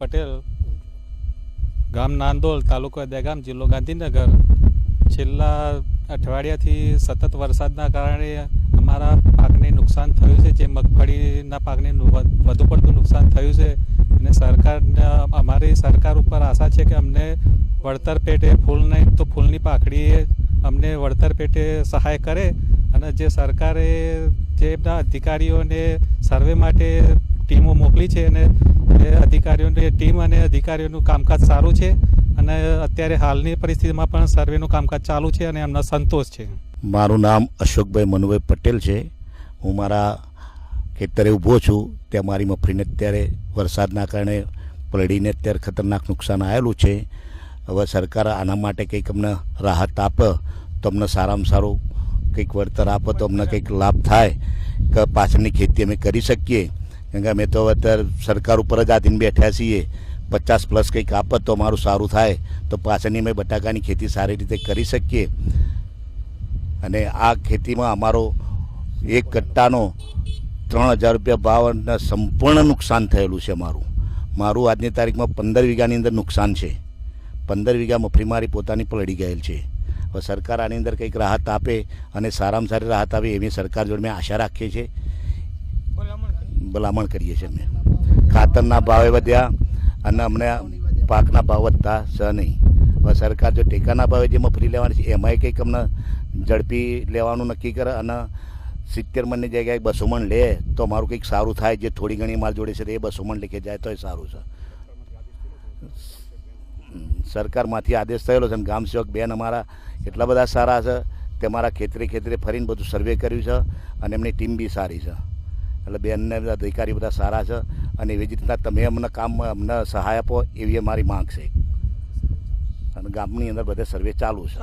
પટેલ, ગામ નાંદોલ, તાલુકો દહેગામ, જિલ્લો ગાંધીનગર. છેલ્લા અઠવાડિયાથી સતત વરસાદના કારણે અમારા પાકને નુકસાન થયું છે, જે મગફળીના પાકને વધુ પડતું નુકસાન થયું છે. અને સરકારના, અમારી સરકાર ઉપર આશા છે કે અમને વળતર પેટે ફૂલ નહીં તો ફૂલની પાકડીએ અમને વળતર પેટે સહાય કરે. અને જે સરકારે, જે અધિકારીઓને સર્વે માટે ટીમો મોકલી છે અને અધિકારીઓની ટીમ અને અધિકારીઓનું કામકાજ સારું છે અને અત્યારે હાલની પરિસ્થિતિમાં પણ સર્વેનું કામકાજ ચાલુ છે અને એમનો સંતોષ છે. મારું નામ અશોકભાઈ મનુભાઈ પટેલ છે. હું મારા ખેતરે ઊભો છું. ત્યાં મારી મફળીને અત્યારે વરસાદના કારણે પલળીને અત્યારે ખતરનાક નુકસાન આવેલું છે. હવે સરકાર આના માટે કંઈક અમને રાહત આપે, તો અમને સારામાં સારું કંઈક વળતર આપે, તો અમને કંઈક લાભ થાય, કે પાછળની ખેતી અમે કરી શકીએ. કેમ કે અમે તો અત્યારે સરકાર ઉપર જ આધીન બેઠ્યા છીએ. પચાસ પ્લસ કંઈક આપત તો મારું સારું થાય. તો પાછળની અમે બટાકાની ખેતી સારી રીતે કરી શકીએ. અને આ ખેતીમાં અમારો એક કટ્ટાનો ત્રણ હજાર રૂપિયા ભાવ અને સંપૂર્ણ નુકસાન થયેલું છે મારું. મારું આજની તારીખમાં પંદર વીઘાની અંદર નુકસાન છે. પંદર વીઘા મફરી મારી પોતાની પલડી ગયેલ છે. હવે સરકાર આની અંદર કંઈક રાહત આપે અને સારામાં સારી રાહત આપે એવી સરકાર જોડે મેં આશા રાખીએ છીએ. ભલામણ કરીએ છીએ અમે. ખાતરના ભાવે વધ્યા અને અમને પાકના ભાવ વધતા સ નહીં. હવે સરકાર જો ટેકાના ભાવે જે ફ્રી લેવાની છે, એમાંય કંઈક અમને ઝડપી લેવાનું નક્કી કરે અને સિત્તેર મણની જગ્યાએ બસો મણ લે, તો મારું કંઈક સારું થાય. જે થોડી ઘણી માલ જોડે છે તો એ બસો મણ લેખે જાય તો એ સારું છે. સરકારમાંથી આદેશ થયેલો છે અને ગામ સેવક બેન અમારા એટલા બધા સારા છે. તે મારા ખેતરે ખેતરે ફરીને બધું સર્વે કર્યું છે અને એમની ટીમ બી સારી છે. એટલે બેનને બધા અધિકારી બધા સારા છે અને એવી જ રીતના તમે અમને કામમાં અમને સહાય આપો એવી અમારી માંગ છે. અને ગામની અંદર બધે સર્વે ચાલુ છે.